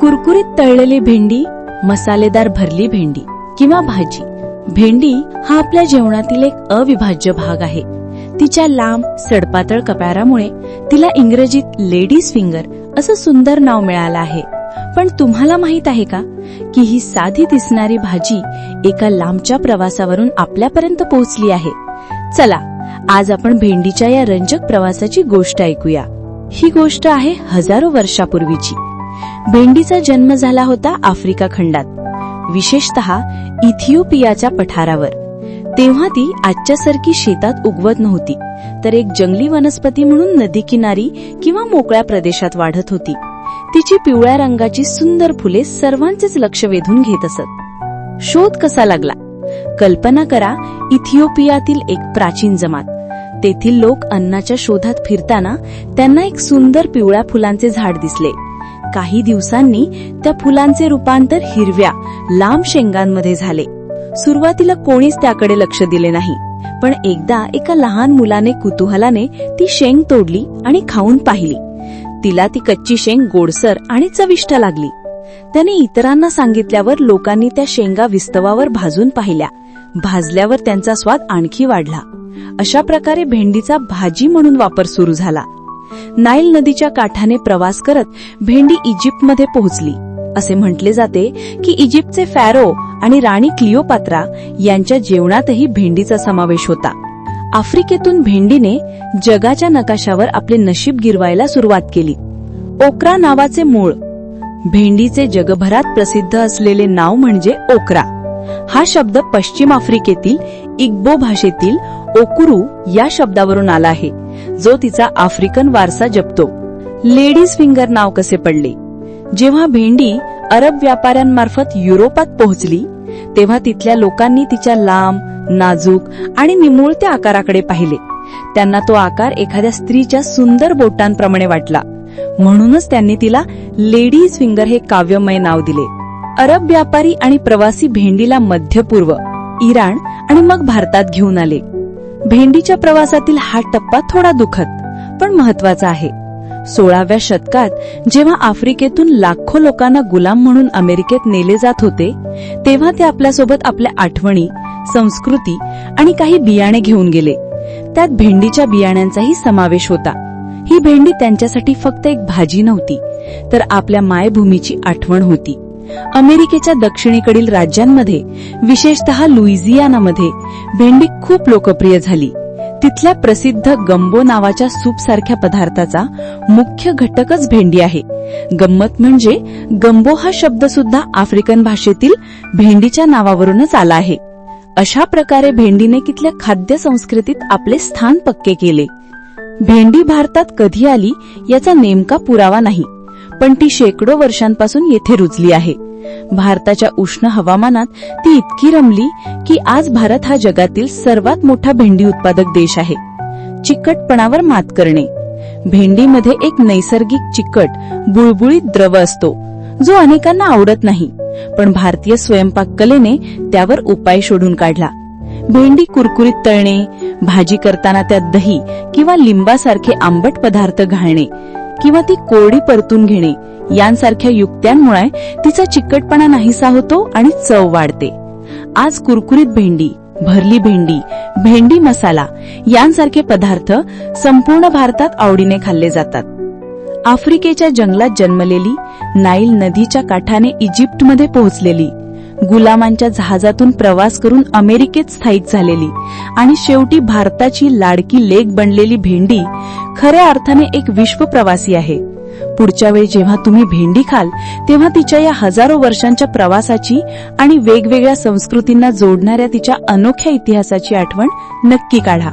कुरकुरीत तळलेली भेंडी मसालेदार भरली भेंडी किंवा भाजी. भेंडी हा आपल्या जेवणातील एक अविभाज्य भाग आहे. तिच्या लांब सडपातळ कपारामुळे तिला इंग्रजीत लेडीज फिंगर असं सुंदर नाव मिळालं आहे. पण तुम्हाला माहीत आहे का की ही साधी दिसणारी भाजी एका लांबच्या प्रवासावरून आपल्यापर्यंत पोहोचली आहे? चला आज आपण भेंडीच्या या रंजक प्रवासाची गोष्ट ऐकूया. ही गोष्ट आहे हजारो वर्षापूर्वीची. भेंडीचा जन्म झाला होता आफ्रिका खंडात विशेषत इथिओपियाच्या पठारावर. तेव्हा ती आजच्यासारखी शेतात उगवत नव्हती तर एक जंगली वनस्पती म्हणून नदी किनारी किंवा मोकळ्या प्रदेशात वाढत होती. तिची पिवळ्या रंगाची सुंदर फुले सर्वांचेच लक्ष वेधून घेत असत. शोध कसा लागला? कल्पना करा इथिओपियातील एक प्राचीन जमात. तेथील लोक अन्नाच्या शोधात फिरताना त्यांना एक सुंदर पिवळ्या फुलांचे झाड दिसले. काही दिवसांनी त्या फुलांचे रूपांतर हिरव्या लांब शेंगांमध्ये झाले. सुरुवातीला कोणीच त्याकडे लक्ष दिले नाही पण एकदा एका लहान मुलाने कुतूहलाने ती शेंग तोडली आणि खाऊन पाहिली. तिला ती कच्ची शेंग गोडसर आणि चविष्ट लागली. त्याने इतरांना सांगितल्यावर लोकांनी त्या शेंगा विस्तवावर भाजून पाहिल्या. भाजल्यावर त्यांचा स्वाद आणखी वाढला. अशा प्रकारे भेंडीचा भाजी म्हणून वापर सुरू झाला. नाईल नदीच्या काठाने प्रवास करत भेंडी इजिप्तमध्ये पोहोचली. असे म्हटले जाते की इजिप्तचे फॅरो आणि राणी क्लिओपात्रा यांच्या जेवणातही भेंडीचा समावेश होता. आफ्रिकेतून भेंडीने जगाच्या नकाशावर आपले नशीब गिरवायला सुरुवात केली. ओक्रा नावाचे मूळ भेंडीचे जगभरात प्रसिद्ध असलेले नाव म्हणजे ओक्रा. हा शब्द पश्चिम आफ्रिकेतील इग्बो भाषेतील ओकुरू या शब्दावरून आला आहे जो तिचा आफ्रिकन वारसा जपतो. लेडीज फिंगर नाव कसे पडले? जेव्हा भेंडी अरब व्यापाऱ्यांमार्फत युरोपात पोहोचली तेव्हा तिथल्या लोकांनी तिच्या लांब नाजूक आणि निमुळत्या आकाराकडे पाहिले. त्यांना तो आकार एखाद्या स्त्रीच्या सुंदर बोटांप्रमाणे वाटला. म्हणूनच त्यांनी तिला लेडीज फिंगर हे काव्यमय नाव दिले. अरब व्यापारी आणि प्रवासी भेंडीला मध्य पूर्व इराण आणि मग भारतात घेऊन आले. भेंडीच्या प्रवासातील हा टप्पा थोडा दुखत पण महत्त्वाचा आहे. सोळाव्या शतकात जेव्हा आफ्रिकेतून लाखो लोकांना गुलाम म्हणून अमेरिकेत नेले जात होते तेव्हा ते आपल्यासोबत आपल्या आठवणी संस्कृती आणि काही बियाणे घेऊन गेले. त्यात भेंडीच्या बियाण्यांचाही समावेश होता. ही भेंडी त्यांच्यासाठी फक्त एक भाजी नव्हती तर आपल्या मायभूमीची आठवण होती. अमेरिकेच्या दक्षिणेकडील राज्यांमध्ये विशेषतः लुईझियानामध्ये भेंडी खूप लोकप्रिय झाली. तिथल्या प्रसिद्ध गंबो नावाच्या सूप सारख्या पदार्थाचा मुख्य घटकच भेंडी आहे. गंमत म्हणजे गंबो हा शब्द सुद्धा आफ्रिकन भाषेतील भेंडीच्या नावावरूनच आला आहे. अशा प्रकारे भेंडीने तिथल्या खाद्य संस्कृतीत आपले स्थान पक्के केले. भेंडी भारतात कधी आली याचा नेमका पुरावा नाही. पण ती शेकडो वर्षांपासून येथे रुजली आहे. भारताच्या उष्ण हवामानात ती इतकी रमली की आज भारत हा जगातील सर्वात मोठा भेंडी उत्पादक देश आहे. चिकटपणावर मात करणे. भेंडीमध्ये एक नैसर्गिक चिकट बुळबुळीत द्रव असतो जो अनेकांना आवडत नाही पण भारतीय स्वयंपाक कलेने त्यावर उपाय शोधून काढला. भेंडी कुरकुरीत तळणे भाजी करताना त्यात दही किंवा लिंबासारखे आंबट पदार्थ घालणे किंवा ती कोरडी परतून घेणे. यांसारख्या युक्त्यांमुळे तिचा चिकटपणा नाहीसा होतो आणि चव वाढते. आज कुरकुरीत भेंडी भरली भेंडी भेंडी मसाला यांसारखे पदार्थ संपूर्ण भारतात आवडीने खाल्ले जातात. आफ्रिकेच्या जंगलात जन्मलेली नाईल नदीच्या काठाने इजिप्तमध्ये पोहोचलेली गुलामांच्या जहाजातून प्रवास करून अमेरिकेत स्थायिक झालेली आणि शेवटी भारताची लाडकी लेक बनलेली भेंडी खऱ्या अर्थाने एक विश्व प्रवासी आहे. पुढच्या वेळी जेव्हा तुम्ही भेंडी खाल तेव्हा तिच्या या हजारो वर्षांच्या प्रवासाची आणि वेगवेगळ्या संस्कृतींना जोडणाऱ्या तिच्या अनोख्या इतिहासाची आठवण नक्की काढा.